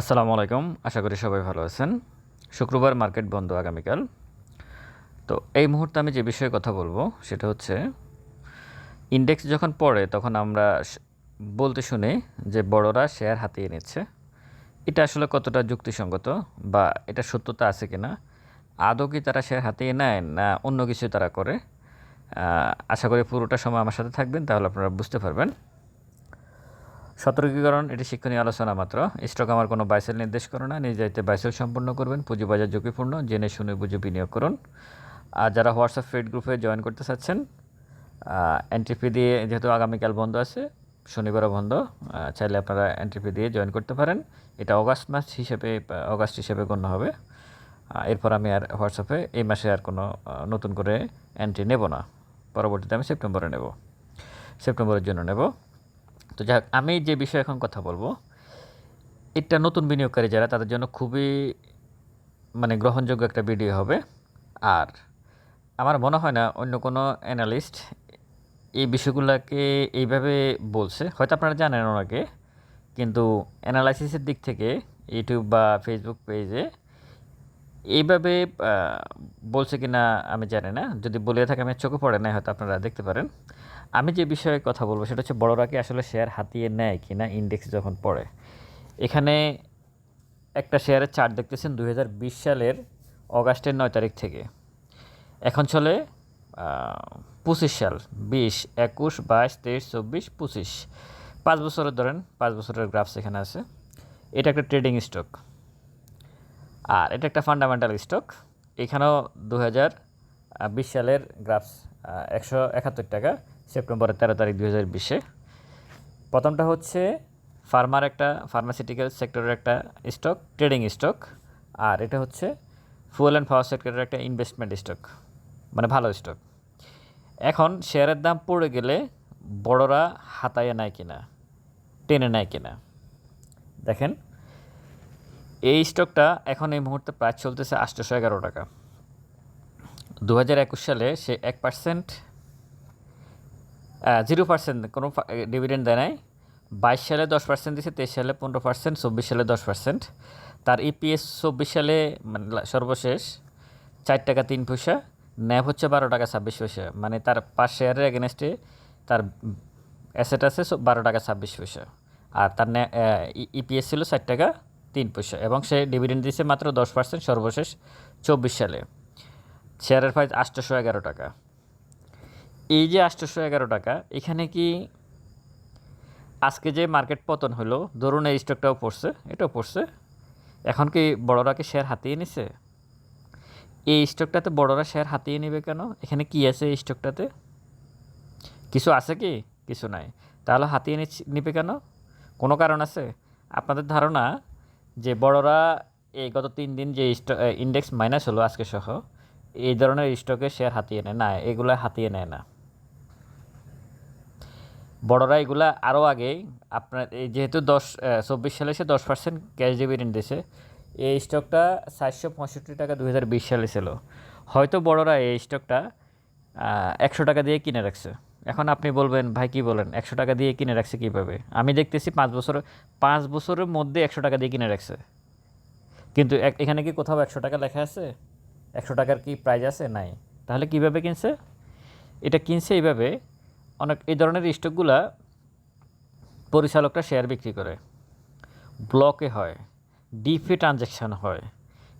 আসসালামু আলাইকুম। আশা করি সবাই ভালো আছেন। শুক্রবার মার্কেট বন্ধ আগামীকাল। তো এই মুহূর্তে আমি যে বিষয়ে কথা বলব, সেটা হচ্ছে ইন্ডেক্স যখন পড়ে, তখন আমরা বলতে শুনি যে বড়রা শেয়ার হাতিয়ে নিচ্ছে। এটা আসলে কতটা যুক্তিসঙ্গত বা এটা সত্যতা আছে কিনা? আদৌ কি তারা শেয়ার হাতিয়ে নেয় না অন্য কিছু তারা করে? আশা করি পুরোটা সময় আমার সাথে থাকবেন, তাহলে আপনারা বুঝতে পারবেন। সতর্কীকরণ, এটি শিক্ষণীয় আলোচনা মাত্র। স্টক আমার কোনো বাইসেল নির্দেশ করে না, নিজ বাইসেল সম্পন্ন করবেন পুঁজিবাজার ঝুঁকিপূর্ণ, জেনে শুনে বুঝে বিনিয়োগ করুন। আর যারা হোয়াটসঅ্যাপ ফেড গ্রুপে জয়েন করতে চাচ্ছেন এন্ট্রিপি দিয়ে যেহেতু আগামীকাল বন্ধ আছে, শনিবারও বন্ধ চাইলে আপনারা এন্ট্রিপি দিয়ে জয়েন করতে পারেন। এটা অগাস্ট মাস হিসেবে অগাস্ট হিসেবে গণ্য হবে। এরপর আমি আর হোয়াটসঅ্যাপে এই মাসে আর কোনো নতুন করে এন্ট্রি নেব না। পরবর্তীতে আমি সেপ্টেম্বরে নেব। সেপ্টেম্বরের জন্য নেব। তো যাই আমি যে বিষয়ে এখন কথা বলব, এটা নতুন বিনিয়োগকারী যারা, তাদের জন্য খুবই মানে গ্রহণযোগ্য একটা ভিডিও হবে। আর আমার মনে হয় না অন্য কোনো অ্যানালিস্ট এই বিষয়গুলোকে এইভাবে বলছে। হয়তো আপনারা জানেন ওনাকে কিন্তু অ্যানালাইসিসের দিক থেকে ইউটিউব বা ফেসবুক পেজে এইভাবে বলছে কি না আমি জানি না। যদি বলে থাকে, আমি চোখে পড়ে নাই, হয়তো আপনারা দেখতে পারেন। আমি যে বিষয়ে কথা বলব সেটা হচ্ছে বড়রা কি আসলে শেয়ার হাতিয়ে নেয় কি না ইন্ডেক্স যখন পড়ে? এখানে একটা শেয়ারের চার্ট দেখতেছেন দু হাজার বিশ সালের অগাস্টের নয় তারিখ থেকে। এখন চলে পঁচিশ সাল, বিশ, একুশ, বাইশ, তেইশ, চব্বিশ, পঁচিশ। পাঁচ বছরের ধরেন, পাঁচ বছরের গ্রাফস এখানে আছে। এটা একটা ট্রেডিং স্টক আর এটা একটা ফান্ডামেন্টাল স্টক এখানেও দু হাজার বিশ সালের গ্রাফস একশো একাত্তর টাকা। সেপ্টেম্বরের তেরো তারিখ দু হাজার বিশে। প্রথমটা হচ্ছে ফার্মার একটা ফার্মাসিউটিক্যাল সেক্টরের একটা স্টক ট্রেডিং স্টক আর এটা হচ্ছে ফুয়েল অ্যান্ড পাওয়ার সেক্টরের একটা ইনভেস্টমেন্ট স্টক মানে ভালো স্টক এখন শেয়ারের দাম পড়ে গেলে বড়রা হাতায় নেয় কিনা, টেনে নেয় কিনা। দেখেন, এই স্টকটা এখন এই মুহূর্তে প্রায় চলতেছে আটশোশো এগারো টাকা। দু হাজার একুশ সালে সে এক পার্সেন্ট জিরো পার্সেন্ট কোনো ডিভিডেন্ড দেয় নাই। বাইশ সালে দশ পার্সেন্ট দিয়েছে তেইশ সালে পনেরো পার্সেন্ট, চব্বিশ সালে দশ পার্সেন্ট। তার ইপিএস চব্বিশ সালে মানে সর্বশেষ, চার টাকা তিন পয়সা, ন্যাব হচ্ছে বারো টাকা ছাব্বিশ পয়সা। মানে তার পাঁচ শেয়ারের এগেনস্টে তার অ্যাসেট আছে বারো টাকা ছাব্বিশ পয়সা। আর তার ইপিএস ছিল চার টাকা তিন পয়সা। এবং সে ডিভিডেন্ড দিয়েছে মাত্র দশ পার্সেন্ট সর্বশেষ চব্বিশ সালে। শেয়ারের প্রাইস আটশোশো এগারো টাকা। এই যে আটশোশো এগারো টাকা, এখানে কি আজকে যে মার্কেট পতন হলো, ধরুন এই স্টকটাও পড়ছে, এটাও পড়ছে, এখন কি বড়রা কি শেয়ার হাতিয়ে নিছে? এই স্টকটাতে বড়রা শেয়ার হাতিয়ে নেবে কেন? এখানে কি আছে এই স্টকটাতে? কিছু আছে কি? কিছু নাই। তাহলে হাতিয়ে নিবে কেন? কোনো কারণ আছে? আপনাদের ধারণা যে বড়রা এই গত তিন দিন যে ইন্ডেক্স মাইনাস হলো আজকে সহ, এই ধরনের স্টকে শেয়ার হাতিয়ে নেয়, না, এগুলো হাতিয়ে নেয় না। বড়রা এগুলা আরও আগে, আপনার এই যেহেতু দশ চব্বিশ সালে সে দশ পার্সেন্ট ক্যাশ ডিভিডেন্ড দিয়েছে এই স্টকটা চারশো পঁয়ষট্টি টাকা দু হাজার বিশ সালে ছিল। হয়তো বড়রা এই স্টকটা একশো টাকা দিয়ে কিনে রাখছে। এখন আপনি বলবেন, ভাই, কী বলেন? একশো টাকা দিয়ে কিনে রাখছে কীভাবে? আমি দেখতেছি পাঁচ বছর, পাঁচ বছরের মধ্যে একশো টাকা দিয়ে কিনে রাখছে। কিন্তু এখানে কি কোথাও একশো টাকা লেখা আছে? একশো টাকার কি প্রাইস আছে? নাই। তাহলে কীভাবে কিনছে? এটা কিনছে এইভাবে অনেক, এই ধরনের স্টকগুলা পরিচালকরা শেয়ার বিক্রি করে। ব্লকে হয় ডিফি ট্রানজ্যাকশন হয়।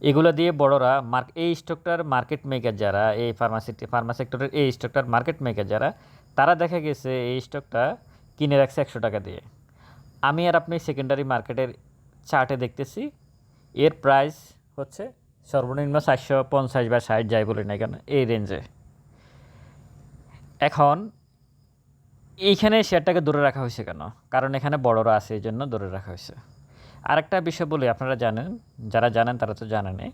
এগুলো দিয়ে বড়রা মার্ক এই স্টকটার মার্কেট মেকার যারা, এই ফার্মাসিটি ফার্মা সেক্টরের এই স্টকটার মার্কেট মেকার যারা, তারা দেখা গেছে এই স্টকটা কিনে রাখছে একশো টাকা দিয়ে। আমি আর আপনি সেকেন্ডারি মার্কেটের চার্টে দেখতেছি, এর প্রাইস হচ্ছে সর্বনিম্ন চারশো পঞ্চাশ বা ষাট, যাই বলি না কেন, এই রেঞ্জে এখন এইখানে শেয়ারটাকে দূরে রাখা হয়েছে কেন? কারণ এখানে বড়রা আছে এই জন্য দূরে রাখা হয়েছে। আরেকটা বিষয় বলি, আপনারা জানেন, যারা জানেন তারা তো জানেনই।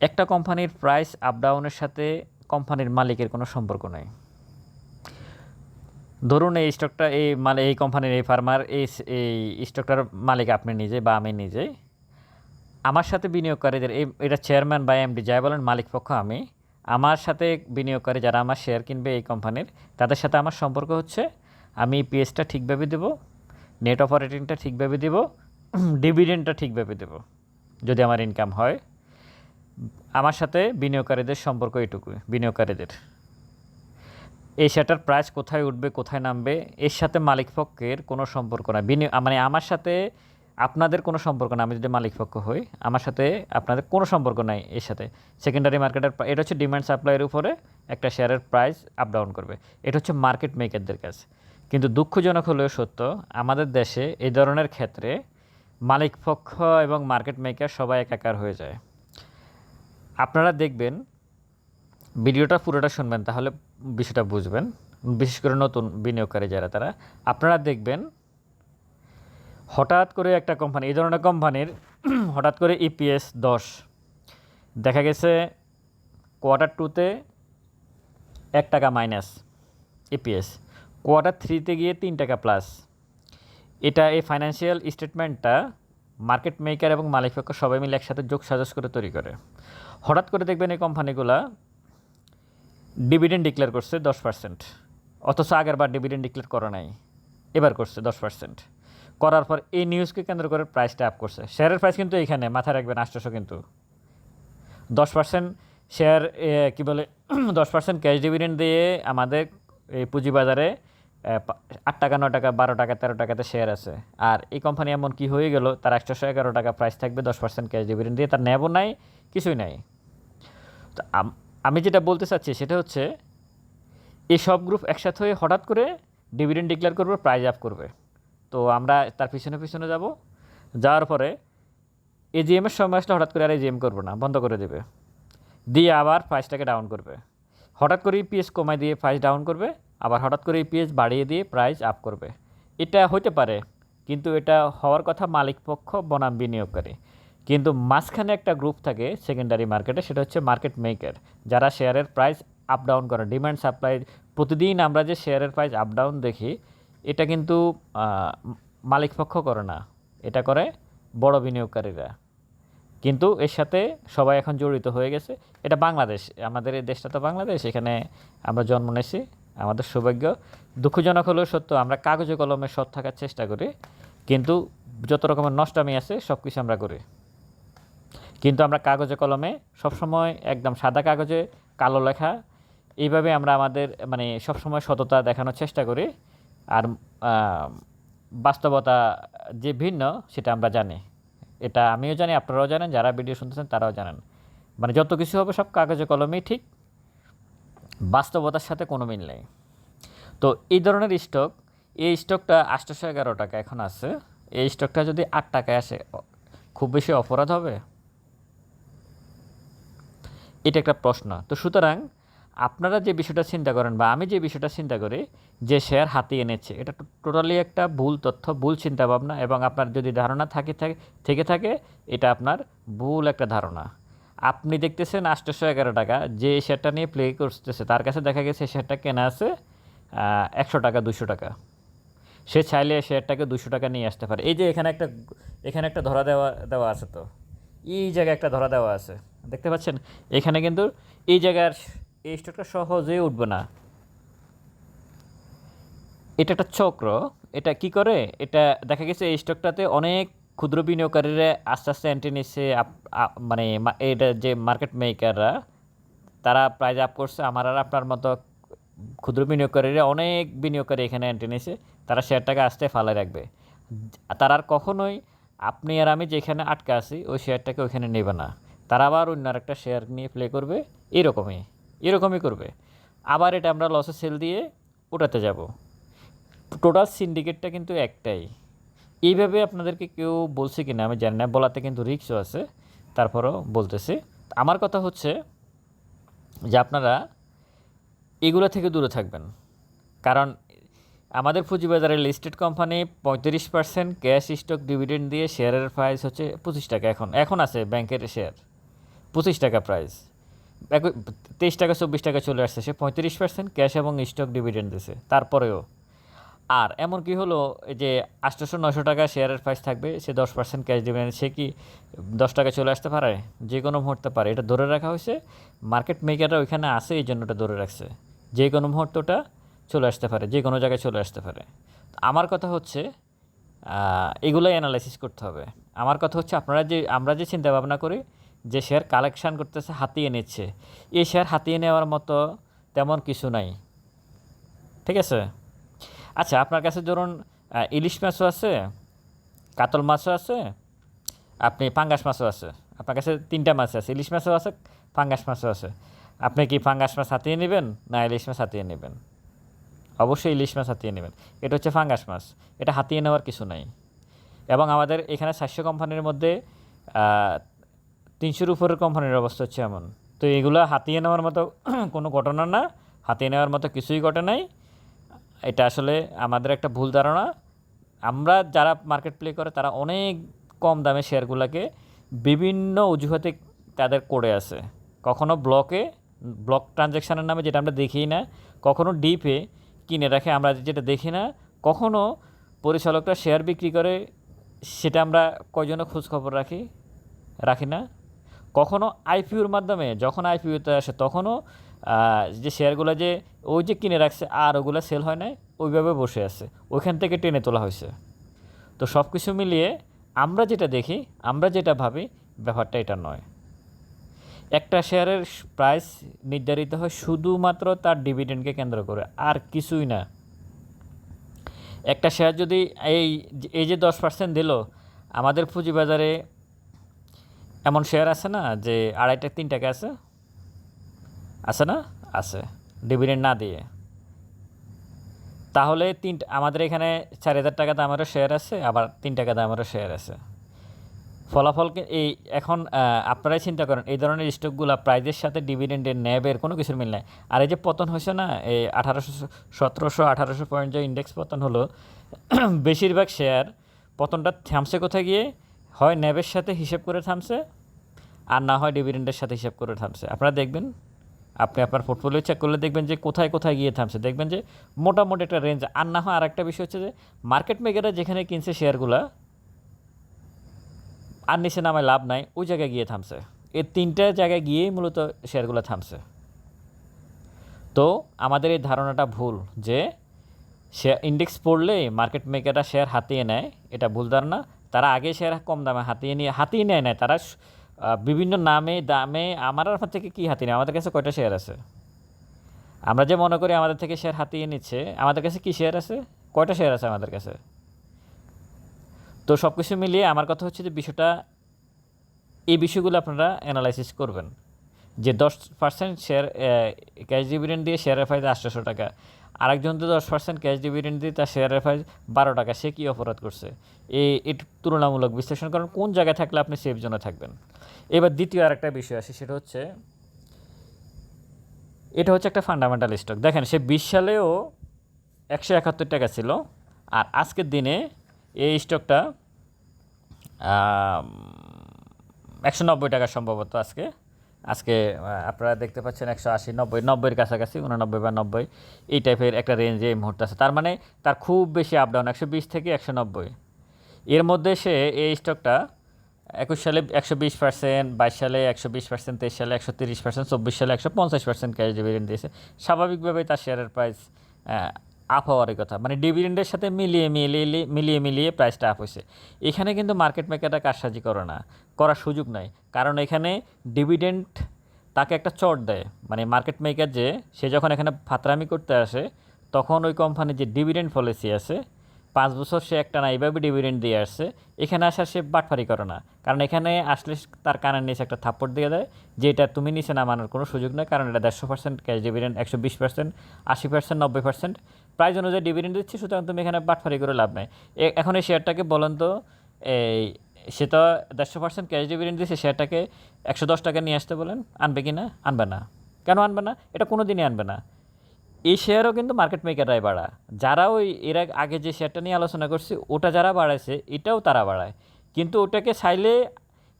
একটা কোম্পানির প্রাইস আপ ডাউনের সাথে কোম্পানির মালিকের কোনো সম্পর্ক নেই। ধরুন এই স্টকটা এই মানে এই কোম্পানির, এই ফার্মার এই এই স্টকটার মালিক আপনি নিজে বা আমি নিজে। আমার সাথে বিনিয়োগকারীদের, এই, এটা চেয়ারম্যান বা এমডি যাই বলেন, মালিক পক্ষ আমি। আমার সাথে বিনিয়োগকারী যারা আমার শেয়ার কিনবে এই কোম্পানির তাদের সাথে আমার সম্পর্ক হচ্ছে, আমি পিএসটা ঠিকভাবে দেব নেট অপারেটিংটা ঠিকভাবে দেব ডিভিডেন্ডটা ঠিকভাবে দেব, যদি আমার ইনকাম হয়। আমার সাথে বিনিয়োগকারীদের সম্পর্ক এটুকুই বিনিয়োগকারীদের। এই শেয়ারটার প্রাইস কোথায় উঠবে, কোথায় নামবে, এর সাথে মালিক পক্ষের কোনো সম্পর্ক না বিনিয়োগ মানে আমার সাথে আপনাদের কোনো সম্পর্ক না, আমি যদি মালিক পক্ষ হই, আমার সাথে আপনাদের কোনো সম্পর্ক নাই এর সাথে। সেকেন্ডারি মার্কেটের এটা হচ্ছে ডিমান্ড সাপ্লাইয়ের উপরে একটা শেয়ারের প্রাইস আপ ডাউন করবে। এটা হচ্ছে মার্কেট মেকারদের কাছে কিন্তু দুঃখজনক হলেও সত্য, আমাদের দেশে এই ধরনের ক্ষেত্রে মালিক পক্ষ এবং মার্কেট মেকার সবাই একাকার হয়ে যায়। আপনারা দেখবেন, ভিডিওটা পুরোটা শুনবেন, তাহলে বিষয়টা বুঝবেন। বিশেষ করে নতুন বিনিয়োগকারী যারা, তারা। আপনারা দেখবেন হঠাৎ করে একটা কোম্পানি, এই ধরনের কোম্পানির হঠাৎ করে ইপিএস দশ। দেখা গেছে কোয়ার্টার টুতে এক টাকা মাইনাস ইপিএস কোয়ার্টার থ্রিতে গিয়ে তিন টাকা প্লাস এটা এই ফাইন্যান্সিয়াল স্টেটমেন্টটা মার্কেট মেকার এবং মালিক পক্ষ সবাই মিলে একসাথে যোগ সাজস করে তৈরি করে। হঠাৎ করে দেখবেন এই কোম্পানিগুলা ডিভিডেন্ড ডিক্লেয়ার করছে দশ পার্সেন্ট অথচ আগের বার ডিভিডেন্ড ডিক্লেয়ার করা নাই, এবার করছে দশ পার্সেন্ট করার পর এই নিউজকে কেন্দ্র করে প্রাইসটা আপ করছে। শেয়ারের প্রাইস কিন্তু এইখানে, মাথায় রাখবেন, আষ্টশো কিন্তু। দশ পার্সেন্ট শেয়ার কী বলে, দশ পার্সেন্ট ক্যাশ ডিভিডেন্ড দিয়ে আমাদের এই পুঁজিবাজারে আট টাকা, ন টাকা, বারো টাকা, তেরো টাকাতে শেয়ার আছে। আর এই কোম্পানি এমন কি হয়ে গেল, তার একশোশো এগারো টাকা প্রাইস থাকবে দশ পার্সেন্ট ক্যাশ ডিভিডেন্ড দিয়ে, তার নেবও নাই, কিছুই নাই। তো আম- আমি যেটা বলতে চাচ্ছি সেটা হচ্ছে এই সব গ্রুপ একসাথে হয়ে হঠাৎ করে ডিভিডেন্ড ডিক্লেয়ার করবে প্রাইজ আপ করবে। তো আমরা তার পিছনে পিছনে যাব। যাওয়ার পরে এজিএমের সময় আসলে হঠাৎ করে আর এজিএম করব না, বন্ধ করে দেবে। দিয়ে আবার প্রাইসটাকে ডাউন করবে। হঠাৎ করে ইপিএস কমায় দিয়ে প্রাইস ডাউন করবে, আবার হঠাৎ করে ইপিএস বাড়িয়ে দিয়ে প্রাইস আপ করবে। এটা হতে পারে, কিন্তু এটা হওয়ার কথা মালিক পক্ষ বনাম বিনিয়োগকারী। কিন্তু মাঝখানে একটা গ্রুপ থাকে সেকেন্ডারি মার্কেটে সেটা হচ্ছে মার্কেট মেকার যারা শেয়ারের প্রাইস আপ ডাউন করে। ডিমান্ড সাপ্লাই প্রতিদিন আমরা যে শেয়ারের প্রাইস আপ ডাউন দেখি এটা কিন্তু মালিক পক্ষ করে না। এটা করে বড় বিনিয়োগকারীরা। কিন্তু এর সাথে সবাই এখন জড়িত হয়ে গেছে। এটা বাংলাদেশ। আমাদের এই দেশটা তো বাংলাদেশ। এখানে আমরা জন্ম নিয়েছি। আমাদের সৌভাগ্য। দুঃখজনক হলেও সত্য, আমরা কাগজে কলমে সৎ থাকার চেষ্টা করি। কিন্তু যত রকমের নষ্টামি আছে সব কিছু আমরা করি। কিন্তু আমরা কাগজে কলমে সবসময় একদম সাদা কাগজে কালো লেখা, এইভাবে আমরা আমাদের মানে সবসময় সততা দেখানোর চেষ্টা করি। আর বাস্তবতা যে ভিন্ন, সেটা আমরা জানি। এটা আমিও জানি, আপনারাও জানেন, যারা ভিডিও শুনতেছেন তারাও জানেন। মানে যত কিছু হবে সব কাগজে কলমেই ঠিক, বাস্তবতার সাথে কোনো মিল নেই। তো এই ধরনের স্টক, এই স্টকটা আটশোশো এগারো টাকা এখন আছে। এই স্টকটা যদি আট টাকায় আসে, খুব বেশি অপরাধ হবে? এটা একটা প্রশ্ন। তো সুতরাং আপনারা যে বিষয়টা চিন্তা করেন বা আমি যে বিষয়টা চিন্তা করি যে শেয়ার হাতে এনেছে এটা টোটালি একটা ভুল তথ্য, ভুল চিন্তা ভাবনা এবং আপনার যদি ধারণা থাকে, থাকে- থেকে থাকে, এটা আপনার ভুল একটা ধারণা। আপনি দেখতেছেন আটশোশো এগারো টাকা, যে শেয়ারটা নিয়ে প্লে করতেছে, তার কাছে দেখা গেছে শেয়ারটা কেনা আছে একশো টাকা দুশো টাকা। সে চাইলে শেয়ারটাকে দুশো টাকা নিয়ে আসতে পারে। এই যে এখানে একটা এখানে একটা ধরা দেওয়া দেওয়া আছে তো। এই জায়গায় একটা ধরা দেওয়া আছে। দেখতে পাচ্ছেন? এখানে কিন্তু এই জায়গার এই স্টকটা সহজেই উঠবে না। এটা একটা চক্র। এটা কি করে? এটা দেখা গেছে এই স্টকটাতে অনেক ক্ষুদ্র বিনিয়োগকারীরা আস্তে আস্তে এন্ট্রি নিচ্ছে মানে এটা যে মার্কেট মেকাররা তারা প্রাইজ আপ করছে। আমার আর আপনার মতো ক্ষুদ্র বিনিয়োগকারীরা অনেক বিনিয়োগকারী এখানে এন্ট্রি নিয়েছে, তারা শেয়ারটাকে আস্তে ফালাই রাখবে। তারা আর কখনোই আপনি আর আমি যেখানে আটকে আছি, ওই শেয়ারটাকে ওইখানে নেবে না। তারা আবার অন্য আরেকটা শেয়ার নিয়ে প্লে করবে, এরকমই। এরকমই করবে। আবার এটা আমরা লসে সেল দিয়ে ওটাতে যাব। টোটাল সিন্ডিকেটটা কিন্তু একটাই। এইভাবে আপনাদেরকে কেউ বলছে কি না আমি জানি না, বলাতে কিন্তু রিক্সও আছে, তারপরও বলতেছি। আমার কথা হচ্ছে যে আপনারা এগুলো থেকে দূরে থাকবেন। কারণ আমাদের পুঁজিবাজারে লিস্টেড কোম্পানি পঁয়ত্রিশ পার্সেন্ট ক্যাশ স্টক ডিভিডেন্ড দিয়ে শেয়ারের প্রাইস হচ্ছে পঁচিশ টাকা এখন। এখন আছে ব্যাংকের শেয়ার পঁচিশ টাকা প্রাইস তেইশ টাকা, চব্বিশ টাকা চলে আসছে সে পঁয়ত্রিশ পার্সেন্ট ক্যাশ এবং স্টক ডিভিডেন্ড দিছে, তারপরেও। আর এমন কি হলো যে আটশোশো নশো টাকা শেয়ারের প্রাইস থাকবে, সে দশ পার্সেন্ট ক্যাশ ডিভিডেন্ড সে কি দশ টাকা চলে আসতে পারে? যে কোনো মুহূর্তে পারে। এটা ধরে রাখা হয়েছে মার্কেট মেকাররা ওইখানে আসে এই জন্য ওটা ধরে রাখছে। যে কোনো মুহূর্তটা চলে আসতে পারে যে কোনো জায়গায় চলে আসতে পারে। আমার কথা হচ্ছে এগুলোই অ্যানালাইসিস করতে হবে। আমার কথা হচ্ছে, আপনারা যে, আমরা যে চিন্তা ভাবনা করি যে শেয়ার কালেকশান করতেছে, হাতিয়ে নিচ্ছে। এই শেয়ার হাতিয়ে নেওয়ার মতো তেমন কিছু নাই। ঠিক আছে? আচ্ছা আপনার কাছে ধরুন ইলিশ মাছও আছে, কাতল মাছও আছে, আপনি পাঙ্গাস মাছও আছে। আপনার কাছে তিনটা মাছ আছে, ইলিশ মাছও আছে, পাঙ্গাস মাছও আছে। আপনি কি পাঙ্গাস মাছ হাতিয়ে নেবেন, না ইলিশ মাছ হাতিয়ে নেবেন? অবশ্যই ইলিশ মাছ হাতিয়ে নেবেন। এটা হচ্ছে ফাঙ্গাস মাছ। এটা হাতিয়ে নেওয়ার কিছু নাই। এবং আমাদের এখানে স্বাস্থ্য কোম্পানির মধ্যে তিনশোর উপরের কোম্পানির অবস্থা হচ্ছে এমন। তো এগুলো হাতিয়ে নেওয়ার মতো কোনো ঘটনা না, হাতিয়ে নেওয়ার মতো কিছুই ঘটে নাই। এটা আসলে আমাদের একটা ভুল ধারণা। আমরা যারা মার্কেট প্লে করে, তারা অনেক কম দামে শেয়ারগুলোকে বিভিন্ন অজুহাতে তাদের করে আছে কখনো ব্লকে ব্লক ট্রানজ্যাকশানের নামে যেটা আমরা দেখি না, কখনো ডিপে কিনে রাখে আমরা যেটা দেখি না, কখনো পরিচালকরা শেয়ার বিক্রি করে, সেটা আমরা কয়জনে খোঁজখবর রাখি রাখি না। কখনো আইপিওর মাধ্যমে, যখন আইপিওতে আসে, তখনও যে শেয়ারগুলো যে, ওই যে কিনে রাখছে আর ওগুলো সেল হয় নাই, ওইভাবে বসে আছে। ওইখান থেকে টেনে তোলা হয়েছে। তো সব কিছু মিলিয়ে আমরা যেটা দেখি, আমরা যেটা ভাবি, ব্যাপারটা এটা নয়। একটা শেয়ারের প্রাইস নির্ধারিত হয় শুধুমাত্র তার ডিভিডেন্ডকে কেন্দ্র করে, আর কিছুই না। একটা শেয়ার যদি এই এই যে দশ পার্সেন্ট দিল, আমাদের পুঁজিবাজারে এমন শেয়ার আছে না যে আড়াই আড়াইটা তিন টাকা আছে? আছে না? আছে। ডিভিডেন্ড না দিয়ে। তাহলে তিন, আমাদের এখানে চার হাজার টাকা দামেরও শেয়ার আছে, আবার তিন টাকা দামেরও শেয়ার আছে। ফলাফলকে এই এখন আপনারাই চিন্তা করেন, এই ধরনের স্টকগুলো প্রাইজের সাথে ডিভিডেন্ডের ন্যাবের কোনো কিছুর মিল নাই। আর এই যে পতন হয়েছে না, এই আঠারোশো সতেরোশো আঠারোশো পয়েন্ট যে ইন্ডেক্স পতন হলো, বেশিরভাগ শেয়ার পতনটা থামছে কোথায় গিয়ে? হয় ন্যাবের সাথে হিসেব করে থামছে আর না হয় ডিভিডেন্ডের সাথে হিসাব করে থামছে। আপনারা দেখবেন, আপনি আপনার পোর্টফোলিও চেক করলে দেখবেন যে কোথায় কোথায় গিয়ে থামছে। দেখবেন যে মোটামুটি একটা রেঞ্জ আর না হয় আর একটা বিষয় হচ্ছে যে মার্কেট মেকাররা যেখানে কিনছে শেয়ারগুলা আর নিচে নামায় লাভ নাই, ওই জায়গায় গিয়ে থামছে। এই তিনটা জায়গায় গিয়েই মূলত শেয়ারগুলো থামছে। তো আমাদের এই ধারণাটা ভুল যে শেয়ার ইন্ডেক্স পড়লেই মার্কেট মেকাররা শেয়ার হাতিয়ে নেয়, এটা ভুল ধারণা। তারা আগে শেয়ার কম দামে হাতিয়ে নিয়ে হাতিয়ে নেয় না তারা বিভিন্ন নামে, দামে আমার আপনার থেকে কী হাতিয়ে নেয় আমাদের কাছে কয়টা শেয়ার আছে? আমরা যে মনে করি আমাদের থেকে শেয়ার হাতিয়ে নিচ্ছে, আমাদের কাছে কী শেয়ার আছে? কয়টা শেয়ার আছে আমাদের কাছে? তো সব কিছু মিলিয়ে আমার কথা হচ্ছে যে বিষয়টা, এই বিষয়গুলো আপনারা অ্যানালাইসিস করবেন। যে দশ পার্সেন্ট শেয়ার ক্যাশ ডিভিডেন্ড দিয়ে শেয়ারের ফাইদা আটশোশো টাকা। আরেকজন তো দশ পার্সেন্ট ক্যাশ ডিভিডেন্ড দিয়ে তার শেয়ারের ফাইজ বারো টাকা, সে কী অপরাধ করছে? এই এর তুলনামূলক বিশ্লেষণ করেন, কোন জায়গায় থাকলে আপনি সেফ জোনে থাকবেন? এবার দ্বিতীয় আরেকটা বিষয় আসে, সেটা হচ্ছে, এটা হচ্ছে একটা ফান্ডামেন্টাল স্টক দেখেন, সে বিশ সালেও একশো একাত্তর টাকা ছিল, আর আজকের দিনে এই স্টকটা একশো নব্বই টাকা সম্ভবত আজকে। আজকে আপনারা দেখতে পাচ্ছেন একশো আশি, নব্বই, নব্বইয়ের কাছাকাছি, উননব্বই বা নব্বই, এই টাইপের একটা রেঞ্জে এই মুহূর্তে আছে। তার মানে তার খুব বেশি আপ ডাউন একশো বিশ থেকে একশো নব্বই। এর মধ্যে সে এই স্টকটা একুশ সালে একশো বিশ পার্সেন্ট বাইশ সালে একশো বিশ পার্সেন্ট তেইশ সালে একশো তিরিশ পার্সেন্ট চব্বিশ সালে একশো পঞ্চাশ পার্সেন্ট ক্যাশ ডিভিডেন্ড দিয়েছে। স্বাভাবিকভাবেই তার শেয়ারের প্রাইস আপ হওয়ারই কথা। মানে ডিভিডেন্ডের সাথে মিলিয়ে মিলিয়ে মিলিয়ে মিলিয়ে প্রাইসটা আপ হয়েছে। এখানে কিন্তু মার্কেট মেকাররা কারসাজি করে না, করার সুযোগ নাই। কারণ এখানে ডিভিডেন্ড তাকে একটা চট দেয়। মানে মার্কেট মেকার যে, সে যখন এখানে ফাতরামি করতে আসে, তখন ওই কোম্পানির যে ডিভিডেন্ড পলিসি আছে পাঁচ বছর সে একটা না এইভাবে ডিভিডেন্ড দিয়ে আসছে। এখানে আসার সে বাটফারি করে না। কারণ এখানে আসলে তার কানের নিচে একটা থাপ্পড় দিয়ে দেয় যে এটা তুমি নিচে নামানোর কোনো সুযোগ নেই। কারণ এটা দেড়শো পার্সেন্ট ক্যাশ ডিভিডেন্ড একশো বিশ পার্সেন্ট আশি পার্সেন্ট নব্বই পার্সেন্ট প্রাইস অনুযায়ী ডিভিডেন্ড দিচ্ছি, সুতরাং তুমি এখানে বাটফারি করে লাভ নেই। এখন এই শেয়ারটাকে বলেন তো, এই, সে তো দেড়শো পার্সেন্ট ক্যাশ ডিভিডেন্ড দিয়েছে, শেয়ারটাকে একশো দশ টাকা নিয়ে আসতে বলেন, আনবে কি না? আনবে না। কেন আনবে না? এটা কোনো দিনই আনবে না। এই শেয়ারও কিন্তু মার্কেট মেকাররাই বাড়া যারা ওই এর আগে যে শেয়ারটা নিয়ে আলোচনা করছি, ওটা যারা বাড়াইছে, এটাও তারা বাড়ায়। কিন্তু ওটাকে চাইলে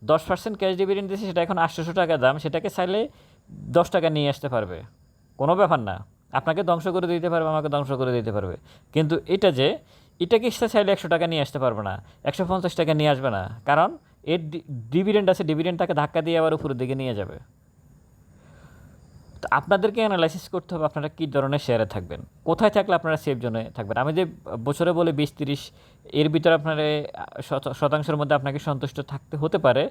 দশ পার্সেন্ট ক্যাশ ডিভিডেন্ড দিয়েছে সেটা এখন আটশোশো টাকা দাম, সেটাকে চাইলে দশ টাকা নিয়ে আসতে পারবে। কোনো ব্যাপার না। আপনাকে ধ্বংস করে দিতে পারবে, আমাকে ধ্বংস করে দিতে পারবে। কিন্তু এটা যে, এটাকে সে চাইলে একশো টাকা নিয়ে আসতে পারবে না, একশো পঞ্চাশ টাকা নিয়ে আসবে না। কারণ এর ডিভিডেন্ড আছে ডিভিডেন্ড তাকে ধাক্কা দিয়ে আবার উপরের দিকে নিয়ে যাবে। তো আপনাদেরকে অ্যানালাইসিস করতে হবে আপনারা কী ধরনের শেয়ারে থাকবেন? কোথায় থাকলে আপনারা সেফ জোনে থাকবেন? আমি যে বছরে বলে বিশ তিরিশ, এর ভিতরে আপনার শতাংশের মধ্যে আপনাকে সন্তুষ্ট থাকতে হতে পারে।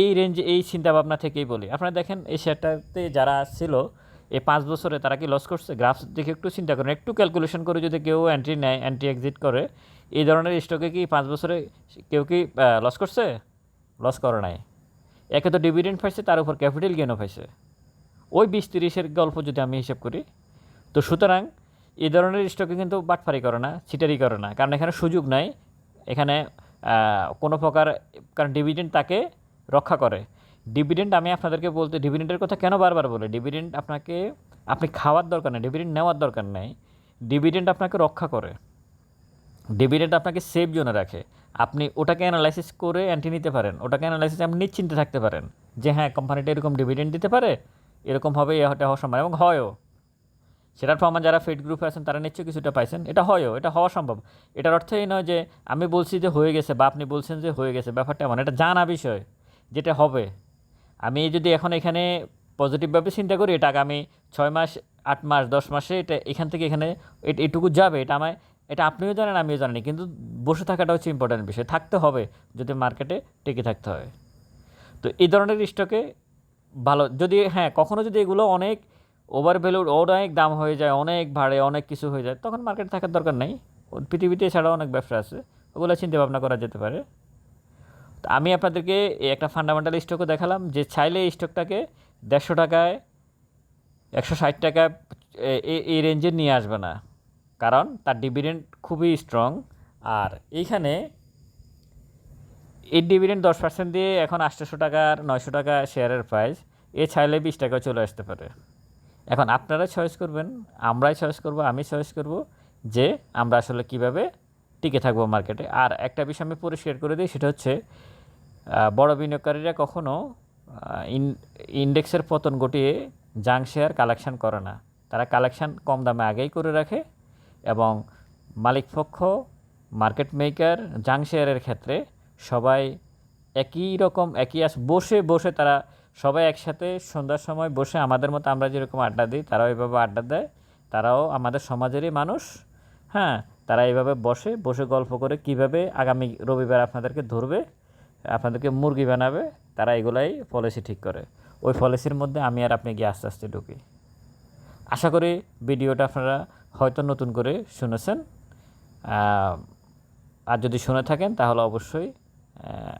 এই রেঞ্জে এই চিন্তা ভাবনা থেকেই বলি। আপনারা দেখেন, এই শেয়ারটাতে যারা ছিল, এই পাঁচ বছরে তারা কি লস করছে? গ্রাফ দেখে একটু চিন্তা করেন। একটু ক্যালকুলেশন করে যদি কেউ এন্ট্রি নেয় এন্ট্রি এক্সিট করে, এই ধরনের স্টকে কি পাঁচ বছরে কেউ কি লস করছে? লস করে নাই। একে তো ডিভিডেন্ড পাইছে, তার উপর ক্যাপিটাল গেনও পাইছে। ওই বিশ তিরিশের গল্প যদি আমি হিসাব করি, তো সুতরাং এই ধরনের স্টকে কিন্তু বাটফারি করে না, ছিটারি করে না। কারণ এখানে সুযোগ নাই। এখানে কোনো প্রকার, কারণ ডিভিডেন্ড তাকে রক্ষা করে। ডিভিডেন্ড আমি আপনাদেরকে বলতে ডিভিডেন্ডের কথা কেন বারবার বলি? ডিভিডেন্ড আপনাকে, আপনি খাওয়ার দরকার নেই ডিভিডেন্ড নেওয়ার দরকার নেই। ডিভিডেন্ড আপনাকে রক্ষা করে। ডিভিডেন্ড আপনাকে সেফ জোনে রাখে। আপনি ওটাকে অ্যানালাইসিস করে অ্যান্টি নিতে পারেন। ওটাকে অ্যানালাইসিস আপনি নিশ্চিন্তে থাকতে পারেন যে হ্যাঁ কোম্পানিটা এরকম ডিভিডেন্ড দিতে পারে এরকম হবে এটা হওয়া সম্ভব এবং হয়ও। সেটার প্রমাণ যারা ফেড গ্রুপে আছেন, তারা নিশ্চয়ই কিছুটা পাইছেন। এটা হয়ও, এটা হওয়া সম্ভব। এটার অর্থ এই নয় যে আমি বলছি যে হয়ে গেছে বা আপনি বলছেন যে হয়ে গেছে, ব্যাপারটা এমন। এটা জানা বিষয়, যেটা হবে। আমি যদি এখন এখানে পজিটিভভাবে চিন্তা করি, এটা আগামী ছয় মাস, আট মাস, দশ মাসে এটা এখান থেকে এখানে এটুকু যাবে। এটা আমায়, এটা আপনিও জানেন, আমিও জানি কিন্তু বসে থাকাটা হচ্ছে ইম্পর্ট্যান্ট বিষয়। থাকতে হবে, যদি মার্কেটে টেকে থাকতে হয়। তো এই ধরনের স্টকে ভালো, যদি হ্যাঁ কখনো যদি এগুলো অনেক ওভার ভ্যালুড অনেক দাম হয়ে যায়, অনেক ভাড়ে, অনেক কিছু হয়ে যায়, তখন মার্কেটে থাকার দরকার নেই। পৃথিবীতে এছাড়াও অনেক ব্যবসা আছে, ওগুলো চিন্তা ভাবনা করা যেতে পারে। তো আমি আপনাদেরকে একটা ফান্ডামেন্টাল স্টকও দেখালাম, যে চাইলে এই স্টকটাকে দেড়শো টাকায়, একশো ষাট এ- এই রেঞ্জে নিয়ে আসবে না। কারণ তার ডিভিডেন্ড খুবই স্ট্রং আর এইখানে এই ডিভিডেন্ড দশ পার্সেন্ট দিয়ে এখন আটশোশো টাকার, নয়শো টাকা শেয়ারের প্রাইস এ চাইলে বিশ টাকা চলে আসতে পারে। এখন আপনারা চয়েস করবেন, আমরাই চয়েস করব, আমি চয়েস করব যে আমরা আসলে কীভাবে টিকে থাকব মার্কেটে আর একটা বিষয় আমি পরিষ্কার করে দিই, সেটা হচ্ছে বড় বিনিয়োগকারীরা কখনো ইন্ডেক্সের পতন ঘটিয়ে জাং শেয়ার কালেকশন করে না। তারা কালেকশন কম দামে আগেই করে রাখে এবং মালিকপক্ষ মার্কেট মেকার জাং শেয়ারের ক্ষেত্রে সবাই একই রকম, একই আস, বসে বসে তারা সবাই একসাথে সন্ধ্যার সময় বসে আমাদের মতো আমরা যেরকম আড্ডা দিই, তারাও এভাবে আড্ডা দেয়, তারাও আমাদের সমাজেরই মানুষ। হ্যাঁ তারা এইভাবে বসে বসে গল্প করে কীভাবে আগামী রবিবার আপনাদেরকে ধরবে, আপনাদেরকে মুরগি বানাবে, তারা এগুলাই পলিসি ঠিক করে। ওই পলিসির মধ্যে আমি আর আপনি গিয়ে আস্তে আস্তে ঢুকি। আশা করি ভিডিওটা আপনারা হয়তো নতুন করে শুনেছেন। আর যদি শুনে থাকেন তাহলে অবশ্যই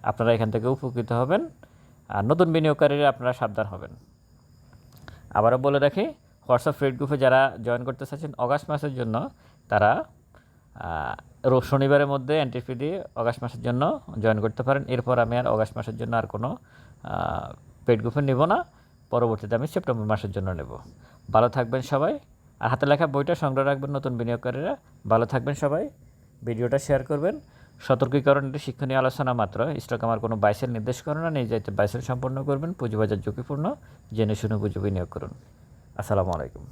আপনারা এখান থেকে উপকৃত হবেন আর নতুন বিনিয়োগকারীরা আপনারা সাবধান হবেন। আবারও বলে রাখি হোয়াটসঅ্যাপ ফ্রেড গ্রুপে যারা জয়েন করতে চাচ্ছেন অগাস্ট মাসের জন্য তারা আহ, রো- শনিবারের মধ্যে এন্ট্রি ফি দিয়ে অগাস্ট মাসের জন্য জয়েন করতে পারেন। এরপর আমি আর অগাস্ট মাসের জন্য আর কোনো পেড গ্রুপে নেব না। পরবর্তীতে আমি সেপ্টেম্বর মাসের জন্য নেব। ভালো থাকবেন সবাই। আর হাতে লেখা বইটা সংগ্রহ রাখবেন নতুন বিনিয়োগকারীরা। ভালো থাকবেন সবাই। ভিডিওটা শেয়ার করবেন। সতর্কীকরণ এটি শিক্ষণীয় আলোচনা মাত্র। স্টক আমার কোনো বাইসেল নির্দেশ করে না নিজ দায়িত্বে বাইসেল সম্পন্ন করবেন, পুঁজিবাজার ঝুঁকিপূর্ণ, জেনে শুনে বুঝে বিনিয়োগ করুন। আসসালামু আলাইকুম।